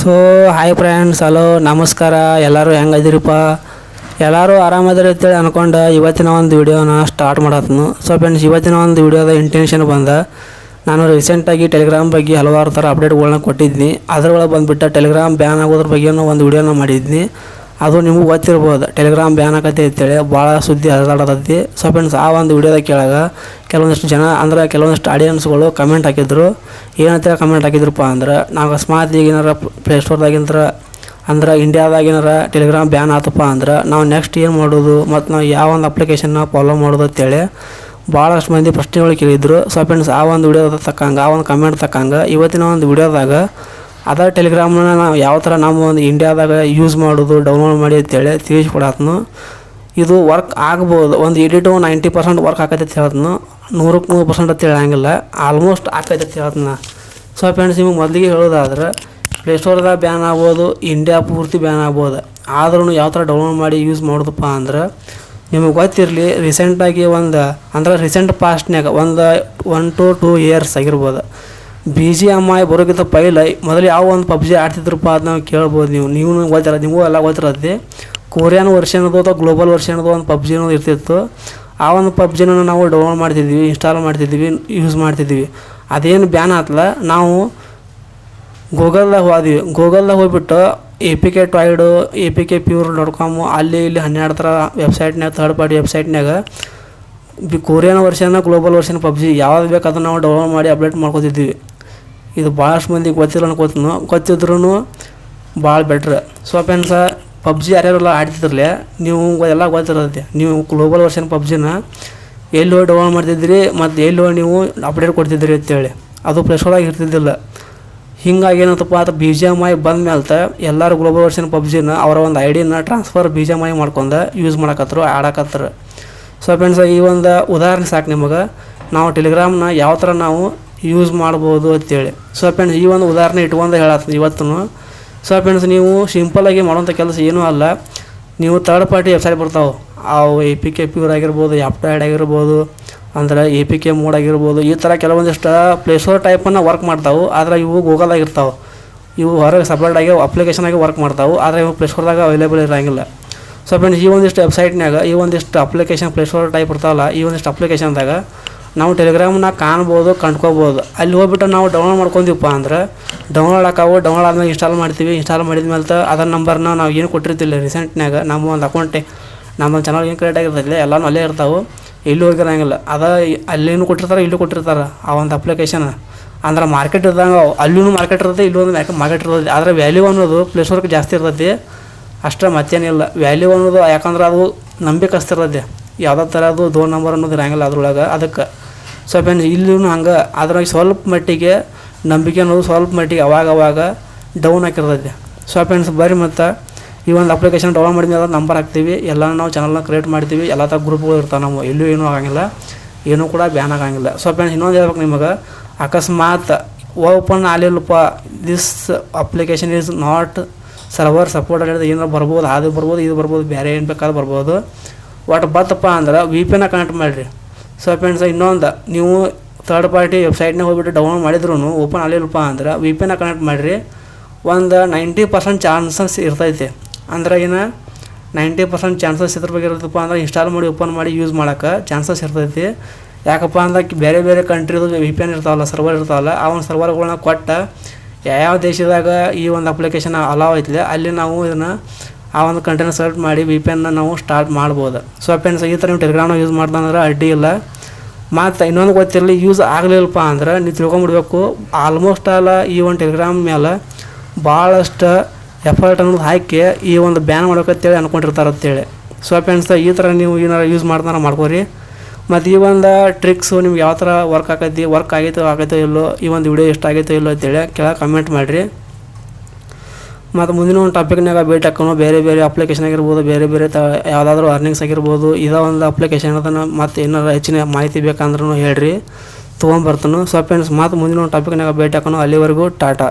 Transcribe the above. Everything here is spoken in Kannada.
ಸೊ ಹಾಯ್ ಫ್ರೆಂಡ್ಸ್ ಹಲೋ ನಮಸ್ಕಾರ, ಎಲ್ಲರೂ ಹೆಂಗದಿರಿಪ್ಪ ಎಲ್ಲರೂ ಆರಾಮದಿರಿ ಅಂತೇಳಿ ಅನ್ಕೊಂಡು ಇವತ್ತಿನ ಒಂದು ವಿಡಿಯೋನ ಸ್ಟಾರ್ಟ್ ಮಾಡತ್ನು. ಸೊ ಫ್ರೆಂಡ್ಸ್ ಇವತ್ತಿನ ಒಂದು ವಿಡಿಯೋದ ಇಂಟೆನ್ಷನ್ ಬಂದ, ನಾನು ರೀಸೆಂಟಾಗಿ ಟೆಲಿಗ್ರಾಮ್ ಬಗ್ಗೆ ಹಲವಾರು ಥರ ಅಪ್ಡೇಟ್ಗಳನ್ನ ಕೊಟ್ಟಿದ್ದೀನಿ ಅದರೊಳಗೆ ಬಂದುಬಿಟ್ಟು ಟೆಲಿಗ್ರಾಮ್ ಬ್ಯಾನ್ ಆಗೋದ್ರ ಬಗ್ಗೆನೂ ಒಂದು ವಿಡಿಯೋನ ಮಾಡಿದ್ನಿ. ಅದು ನಿಮಗೆ ಗೊತ್ತಿರ್ಬೋದು ಟೆಲಿಗ್ರಾಮ್ ಬ್ಯಾನ್ ಆಗತ್ತೆ ಅಂತೇಳಿ, ಭಾಳ ಸುದ್ದಿ ಹರಿದಾಡತೈತಿ ಸೊ ಫ್ರೆಂಡ್ಸ್ ಆ ಒಂದು ವಿಡಿಯೋದ ಕೆಳಗ ಕೆಲವೊಂದಿಷ್ಟು ಜನ ಅಂದ್ರೆ ಕೆಲವೊಂದಿಷ್ಟು ಆಡಿಯನ್ಸ್ಗಳು ಕಮೆಂಟ್ ಹಾಕಿದ್ರು. ಏನಂತ ಕಮೆಂಟ್ ಹಾಕಿದ್ರಪ್ಪ ಅಂದ್ರೆ, ನಾವು ಅಕಸ್ಮಾತ್ ಈಗ ಏನಾರ ಪ್ಲೇಸ್ಟೋರ್ದಾಗಿಂತ್ರ ಅಂದ್ರೆ ಇಂಡಿಯಾದಾಗೇನಾರ ಟೆಲಿಗ್ರಾಮ್ ಬ್ಯಾನ್ ಆತಪ್ಪ ಅಂದ್ರೆ, ನಾವು ನೆಕ್ಸ್ಟ್ ಏನು ಮಾಡೋದು ಮತ್ತು ನಾವು ಯಾವ ಒಂದು ಅಪ್ಲಿಕೇಶನ್ನ ಫಾಲೋ ಮಾಡೋದು ಅಂತೇಳಿ ಭಾಳಷ್ಟು ಮಂದಿ ಪ್ರಶ್ನೆಗಳು ಕೇಳಿದ್ರು. ಸೊ ಫ್ರೆಂಡ್ಸ್ ಆ ಒಂದು ವಿಡಿಯೋದ ತಕ್ಕಂಗೆ, ಆ ಒಂದು ಕಮೆಂಟ್ ತಕ್ಕಂಗೆ, ಇವತ್ತಿನ ಒಂದು ವಿಡಿಯೋದಾಗ ಅದರ ಟೆಲಿಗ್ರಾಮ್ನ ನಾವು ಯಾವ ಥರ ನಮ್ಮ ಒಂದು ಇಂಡಿಯಾದಾಗ ಯೂಸ್ ಮಾಡೋದು ಡೌನ್ಲೋಡ್ ಮಾಡಿ ಅಂತೇಳಿ ತಿಳಿಸ್ಕೊಡತ್ನು. ಇದು ವರ್ಕ್ ಆಗ್ಬೋದು, ಒಂದು eighty to ninety percent work ಆಗತ್ತೆ ಹೇಳ್ತನು. ನೂರಕ್ಕೆ ನೂರು ಪರ್ಸೆಂಟ್ ಅಂತ ಹೇಳಂಗಿಲ್ಲ. ಆಲ್ಮೋಸ್ಟ್ ಆಕೈತೆ ಅಂತ ಹೇಳ್ತನ ಸೊ ಫ್ರೆಂಡ್ಸ್ ನಿಮಗೆ ಮೊದಲಿಗೆ ಹೇಳೋದಾದ್ರೆ ಪ್ಲೇಸ್ಟೋರ್ದಾಗ ಬ್ಯಾನ್ ಆಗ್ಬೋದು ಇಂಡಿಯಾ ಪೂರ್ತಿ ಬ್ಯಾನ್ ಆಗ್ಬೋದು. ಆದ್ರೂ ಯಾವ ಥರ ಡೌನ್ಲೋಡ್ ಮಾಡಿ ಯೂಸ್ ಮಾಡೋದಪ್ಪ ಅಂದ್ರೆ, ನಿಮಗೆ ಗೊತ್ತಿರಲಿ ರೀಸೆಂಟಾಗಿ ಒಂದು, ಅಂದ್ರೆ ರೀಸೆಂಟ್ ಪಾಸ್ಟ್ನಾಗ ಒಂದು ಒನ್ ಟು ಟೂ ಇಯರ್ಸ್ ಆಗಿರ್ಬೋದು. ಬಿ ಜಿ ಎಂ ಐ ಬರೋಕ್ಕಿಂತ ಪೈಲ ಮೊದಲು ಯಾವ ಒಂದು ಪಬ್ಜಿ ಆಡ್ತಿದ್ರಪ್ಪ ಅದು ನಾವು ಕೇಳ್ಬೋದು ನೀವು. ನೀವು ಗೊತ್ತಿರೋದು ನಿಮಗೂ ಎಲ್ಲ ಗೊತ್ತಿರತ್ತೆ. ಕೊರಿಯನ್ ವರ್ಷನದು ಅಥವಾ ಗ್ಲೋಬಲ್ ವರ್ಷನದು ಒಂದು ಪಬ್ಜಿ ಅನ್ನೋದು ಇರ್ತಿತ್ತು. ಆ ಒಂದು ಪಬ್ಜಿನ ನಾವು ಡೌನ್ಲೋಡ್ ಮಾಡ್ತಿದ್ವಿ ಇನ್ಸ್ಟಾಲ್ ಮಾಡ್ತಿದ್ವಿ ಯೂಸ್ ಮಾಡ್ತಿದ್ವಿ. ಅದೇನು ಬ್ಯಾನ್ ಆತ್ಲ ನಾವು ಗೂಗಲ್ದಾಗ ಹೋದ್ವಿ. ಗೂಗಲ್ದಾಗ ಹೋಗ್ಬಿಟ್ಟು A P K ಟಾಯ್ಡು A P K pure dot com ಅಲ್ಲಿ ಇಲ್ಲಿ ಹನ್ನೆರಡು ಥರ ವೆಬ್ಸೈಟ್ನಾಗ ಥರ್ಡ್ ಪಾರ್ಟಿ ವೆಬ್ಸೈಟ್ನಾಗ ಬಿ ಕೊರಿಯನ್ ವರ್ಷನ ಗ್ಲೋಬಲ್ ವರ್ಷನ್ ಪಬ್ಜಿ ಯಾವ್ದು ಬೇಕು ಅದನ್ನು ನಾವು ಡೌನ್ಲೋಡ್ ಮಾಡಿ ಅಪ್ಡೇಟ್ ಮಾಡ್ಕೊತಿದ್ವಿ. ಇದು ಭಾಳಷ್ಟು ಮಂದಿಗೆ ಗೊತ್ತಿಲ್ಲ ಅನ್ಕೋತೀನಿ ಗೊತ್ತಿದ್ರೂ ಭಾಳ ಬೆಟ್ರ್ ಸೊ ಫ್ರೆಂಡ್ಸ ಪಬ್ಜಿ ಯಾರ್ಯಾರೆಲ್ಲ ಆಡ್ತಿದ್ರಲ್ಲ, ನೀವು ಎಲ್ಲ ಗೊತ್ತಿರುತ್ತೆ. ನೀವು ಗ್ಲೋಬಲ್ ವರ್ಷನ್ ಪಬ್ಜಿನ ಎಲ್ಲೋ ಡೌನ್ಲೋಡ್ ಮಾಡ್ತಿದ್ರಿ ಮತ್ತು ಎಲ್ಲೋ ನೀವು ಅಪ್ಡೇಟ್ ಕೊಡ್ತಿದ್ರಿ ಅಂತೇಳಿ. ಅದು ಪ್ಲೇಸ್ಟೋರಾಗಿ ಇರ್ತಿದ್ದಿಲ್ಲ ಹಿಂಗಾಗಿ ಏನಂತಪ್ಪ ಅದು ಬಿ ಜಿ ಎಂ ಐ ಬಂದ ಮೇಲೆ ಎಲ್ಲರೂ ಗ್ಲೋಬಲ್ ವರ್ಷನ್ ಪಬ್ಜಿನ ಅವರ ಒಂದು ಐ ಡಿನ transfer B G M I ಮಾಡ್ಕೊಂಡು ಯೂಸ್ ಮಾಡಕತ್ರು ಆಡಕತ್ತರು ಸೊ ಫ್ರೆಂಡ್ಸ್ ಈ ಒಂದು ಉದಾಹರಣೆ ಸಾಕು ನಿಮಗೆ. ನಾವು ಟೆಲಿಗ್ರಾಮ್ನ ಯಾವ ಥರ ನಾವು ಯೂಸ್ ಮಾಡ್ಬೋದು ಅಂತೇಳಿ. ಸೊ ಫ್ರೆಂಡ್ಸ್ ಈ ಒಂದು ಉದಾಹರಣೆ ಇಟ್ಕೊಂಡು ಹೇಳತ್ತೆ ಇವತ್ತು ಸೊ ಫ್ರೆಂಡ್ಸ್ ನೀವು ಸಿಂಪಲಾಗಿ ಮಾಡೋಂಥ ಕೆಲಸ ಏನೂ ಅಲ್ಲ. ನೀವು ಥರ್ಡ್ ಪಾರ್ಟಿ ವೆಬ್ಸೈಟ್ ಬರ್ತಾವೆ. ಅವು ಎ ಪಿ ಕೆ ಪ್ಯೂರ್ ಆಗಿರ್ಬೋದು ಎಪ್ಟಾಯ್ಡ್ ಆಗಿರ್ಬೋದು, ಅಂದ್ರೆ ಎ ಪಿ ಕೆ ಮೋಡ್ ಆಗಿರ್ಬೋದು, ಈ ಥರ ಕೆಲವೊಂದಿಷ್ಟು ಪ್ಲೇಸ್ಟೋರ್ ಟೈಪನ್ನು ವರ್ಕ್ ಮಾಡ್ತಾವೆ. ಆದರೆ ಇವು ಗೂಗಲ್ದಾಗ ಇರ್ತಾವೆ. ಇವು ಹೊರಗೆ ಅಪ್ಲಿಕೇಶನ್ ಆಗಿ ವರ್ಕ್ ಮಾಡ್ತಾವೆ. ಆದರೆ ಇವು ಪ್ಲೇಸ್ಟೋರ್ದಾಗ ಅವೈಲೇಬಲ್ ಇರೋಂಗಿಲ್ಲ. ಸೊ ಫ್ರೆಂಡ್ಸ್ ಈ ಒಂದಿಷ್ಟು ವೆಬ್ಸೈಟ್ನಾಗ ಈ ಒಂದಿಷ್ಟು ಅಪ್ಲಿಕೇಶನ್ ಪ್ಲೇಸ್ಟೋರ್ ಟೈಪ್ ಇರ್ತಾವಲ್ಲ, ಈ ಒಂದಿಷ್ಟು ಅಪ್ಲಿಕೇಶನ್ದಾಗ ನಾವು ಟೆಲಿಗ್ರಾಮ್ನ ಕಾಣ್ಬೋದು, ಕಂಡ್ಕೋಬೋದು. ಅಲ್ಲಿ ಹೋಗ್ಬಿಟ್ಟು ನಾವು ಡೌನ್ಲೋಡ್ ಮಾಡ್ಕೊಂತೀವಪ್ಪ ಅಂದ್ರೆ ಡೌನ್ಲೋಡ್ ಹಾಕಾವು ಡೌನ್ಲೋಡ್ ಆದ್ಮೇಲೆ ಇನ್ಸ್ಟಾಲ್ ಮಾಡ್ತೀವಿ. ಇನ್ಸ್ಟಾಲ್ ಮಾಡಿದ ಮೇಲೆ ತ ಅದರ ನಂಬರ್ನ ನಾವು ಏನು ಕೊಟ್ಟಿರ್ತಿಲ್ಲ ರೀಸೆಂಟ್ನಾಗ ನಮ್ಮ ಒಂದು ಅಕೌಂಟೆ ನಮ್ಮ ಚಾನಲ್ ಏನು ಕ್ರಿಯೇಟ್ ಆಗಿರ್ತೈತಿಲ್ಲ ಎಲ್ಲನೂ ಅಲ್ಲೇ ಇರ್ತಾವೆ. ಇಲ್ಲಿ ಹೋಗಿರಂಗಿಲ್ಲ. ಅದ ಅಲ್ಲೇನು ಕೊಟ್ಟಿರ್ತಾರೆ, ಇಲ್ಲೂ ಕೊಟ್ಟಿರ್ತಾರೆ ಆ ಒಂದು ಅಪ್ಲಿಕೇಶನ್ ಅಂದ್ರೆ ಮಾರ್ಕೆಟ್ ಇದ್ದಂಗೆ ಅಲ್ಲೂ ಮಾರ್ಕೆಟ್ ಇರ್ತದೆ ಇಲ್ಲೂ ಒಂದು ಮಾರ್ಕೆಟ್ ಇರ್ತೈತಿ. ಆದರೆ ವ್ಯಾಲ್ಯೂ ಅನ್ನೋದು ಪ್ಲೇಸ್ಟೋರ್ಗೆ ಜಾಸ್ತಿ ಇರ್ತೈತಿ. ಅಷ್ಟೇ ಮತ್ತೇನಿಲ್ಲ. ವ್ಯಾಲ್ಯೂ ಅನ್ನೋದು ಯಾಕಂದ್ರೆ ಅದು ನಂಬಿಕೆ ನಂಬಿಕಸ್ತಿರ್ತೈತೆ. ಯಾವುದೇ ಥರ ಅದು ದೋ ನಂಬರ್ ಅನ್ನೋದು ಇರಂಗಿಲ್ಲ ಅದ್ರೊಳಗೆ. ಅದಕ್ಕೆ ಸ್ವಲ್ಪ ಫ್ರೆಂಡ್ಸ್ ಇಲ್ಲೂ ಹಂಗೆ ಅದ್ರಾಗ ಸ್ವಲ್ಪ ಮಟ್ಟಿಗೆ ನಂಬಿಕೆ ಅನ್ನೋದು ಸ್ವಲ್ಪ ಮಟ್ಟಿಗೆ ಅವಾಗ ಅವಾಗ ಡೌನ್ ಹಾಕಿರ್ತೈತೆ. ಸೊ ಫ್ರೆಂಡ್ಸ್ ಬರ್ರಿ ಮತ್ತು ಈ ಒಂದು ಅಪ್ಲಿಕೇಶನ್ ಡೌನ್ಲೋಡ್ ಮಾಡಿದ್ಮೇಲೆ ನಂಬರ್ ಹಾಕ್ತೀವಿ. ಎಲ್ಲ ನಾವು ಚಾನಲ್ನ ಕ್ರಿಯೇಟ್ ಮಾಡ್ತೀವಿ. ಎಲ್ಲ ಥರ ಗ್ರೂಪ್ಗಳು ಇರ್ತಾವೆ ನಾವು ಎಲ್ಲೂ ಏನೂ ಆಗಂಗಿಲ್ಲ. ಏನೂ ಕೂಡ ಬ್ಯಾನ್ ಆಗಂಗಿಲ್ಲ. ಸ್ವಲ್ಪ ಫ್ರೆಂಡ್ಸ್ ಇನ್ನೊಂದು ಹೇಳ್ಬೇಕು ನಿಮಗೆ. ಅಕಸ್ಮಾತ್ open ಆಗಲಿಲ್ಲಪ್ಪ this application is not server support ಹೇಳಿದ್ರೆ ಏನಾರು ಬರ್ಬೋದು, ಅದು ಬರ್ಬೋದು, ಇದು ಬರ್ಬೋದು, ಬೇರೆ ಏನು ಬೇಕಾದ್ರೂ ಬರ್ಬೋದು. ಒಟ್ಟು ಬತ್ತಪ್ಪ ಅಂದ್ರೆ ವಿ ಪಿನ ಕನೆಕ್ಟ್ ಮಾಡಿರಿ. ಸೊ ಫ್ರೆಂಡ್ಸ್ ಇನ್ನೊಂದು, ನೀವು ಥರ್ಡ್ ಪಾರ್ಟಿ ವೆಬ್ಸೈಟ್ನಾಗ ಹೋಗ್ಬಿಟ್ಟು ಡೌನ್ಲೋಡ್ ಮಾಡಿದ್ರು ಓಪನ್ ಆಗಲಿಲ್ಲಪ್ಪ ಅಂದ್ರೆ ವಿ ಪಿನ ಕನೆಕ್ಟ್ ಮಾಡಿರಿ. ಒಂದು ನೈಂಟಿ ಪರ್ಸೆಂಟ್ ಚಾನ್ಸಸ್ ಇರ್ತೈತೆ. ಅಂದ್ರೆ ಏನು? ನೈಂಟಿ ಪರ್ಸೆಂಟ್ ಚಾನ್ಸಸ್ ಇದ್ರ ಬಗ್ಗೆ ಇರುತ್ತಪ್ಪ ಅಂದ್ರೆ ಇನ್ಸ್ಟಾಲ್ ಮಾಡಿ ಓಪನ್ ಮಾಡಿ ಯೂಸ್ ಮಾಡೋಕೆ ಚಾನ್ಸಸ್ ಇರ್ತೈತಿ. ಯಾಕಪ್ಪ ಅಂದ್ರೆ ಬೇರೆ ಬೇರೆ ಕಂಟ್ರಿದು ವಿ ಪಿ ಎನ್ ಇರ್ತಾವಲ್ಲ ಸರ್ವರ್ ಇರ್ತಾವಲ್ಲ ಆ ಒಂದು ಸರ್ವರ್ಗಳನ್ನ ಕೊಟ್ಟು ಯಾವ ದೇಶದಾಗ ಈ ಒಂದು ಅಪ್ಲಿಕೇಶನ್ ಅಲಾವ್ ಐತಿಲ್ಲ ಅಲ್ಲಿ ನಾವು ಇದನ್ನು ಆ ಒಂದು ಕಂಟೆಂಟ್ ಸೆಲೆಕ್ಟ್ ಮಾಡಿ ವಿ ಪಿ ಎನ್ನ ನಾವು ಸ್ಟಾರ್ಟ್ ಮಾಡ್ಬೋದು. ಸೊ ಫ್ರೆಂಡ್ಸ್ ಈ ಥರ ನೀವು ಟೆಲಿಗ್ರಾಮ್ನ ಯೂಸ್ ಮಾಡ್ದಂದ್ರೆ ಅಡ್ಡಿ ಇಲ್ಲ. ಮತ್ತು ಇನ್ನೊಂದು ಗೊತ್ತಿರಲಿ ಯೂಸ್ ಆಗಲಿಲ್ಲಪ್ಪ ಅಂದ್ರೆ ನೀವು ತಿಳ್ಕೊಂಬಿಡ್ಬೇಕು ಆಲ್ಮೋಸ್ಟ್ ಆಲ್ ಈ ಒಂದು ಟೆಲಿಗ್ರಾಮ್ ಮೇಲೆ ಭಾಳಷ್ಟು ಎಫರ್ಟ್ ಅನ್ನೋದು ಹಾಕಿ ಈ ಒಂದು ಬ್ಯಾನ್ ಮಾಡೋಕಂತೇಳಿ ಅನ್ಕೊಂಡಿರ್ತಾರೆ ಅಂತೇಳಿ. ಸೊ ಫ್ರೆಂಡ್ಸ್ ಈ ಥರ ನೀವು ಏನಾರು ಯೂಸ್ ಮಾಡ್ದಾರ ಮಾಡ್ಕೋರಿ. ಮತ್ತು ಈ ಒಂದು ಟ್ರಿಕ್ಸು ನಿಮ್ಗೆ ಯಾವ ಥರ ವರ್ಕ್ ಆಗೈತಿ ವರ್ಕ್ ಆಗೈತೋ ಆಗೈತೋ ಇಲ್ಲೋ, ಈ ಒಂದು ವಿಡಿಯೋ ಇಷ್ಟ ಆಗೈತೋ ಇಲ್ಲೋ ಅಂತೇಳಿ ಕೆಳಗೆ ಕಮೆಂಟ್ ಮಾಡಿರಿ. ಮತ್ತು ಮುಂದಿನ ಒಂದು ಟಾಪಿಕ್ನಾಗ ಭೇಟಿ ಹಾಕೋಣ ಬೇರೆ ಬೇರೆ ಅಪ್ಲಿಕೇಶನ್ ಆಗಿರ್ಬೋದು, ಬೇರೆ ಬೇರೆ ತ, ಯಾವುದಾದ್ರೂ ಅರ್ನಿಂಗ್ಸ್ ಆಗಿರ್ಬೋದು, ಇದೇ ಒಂದು ಅಪ್ಲಿಕೇಶನ್ ಅದನ್ನು ಮತ್ತು ಏನಾರು ಹೆಚ್ಚಿನ ಮಾಹಿತಿ ಬೇಕಂದ್ರೂ ಹೇಳ್ರಿ. ತೊಗೊಂಬರ್ತಾನೆ. ಸೊ ಫ್ರೆಂಡ್ಸ್ ಮತ್ತು ಮುಂದಿನ ಒಂದು ಟಾಪಿಕ್ನಾಗ ಭೇಟಿ ಹಾಕೋಣ ಅಲ್ಲಿವರೆಗೂ ಟಾಟಾ.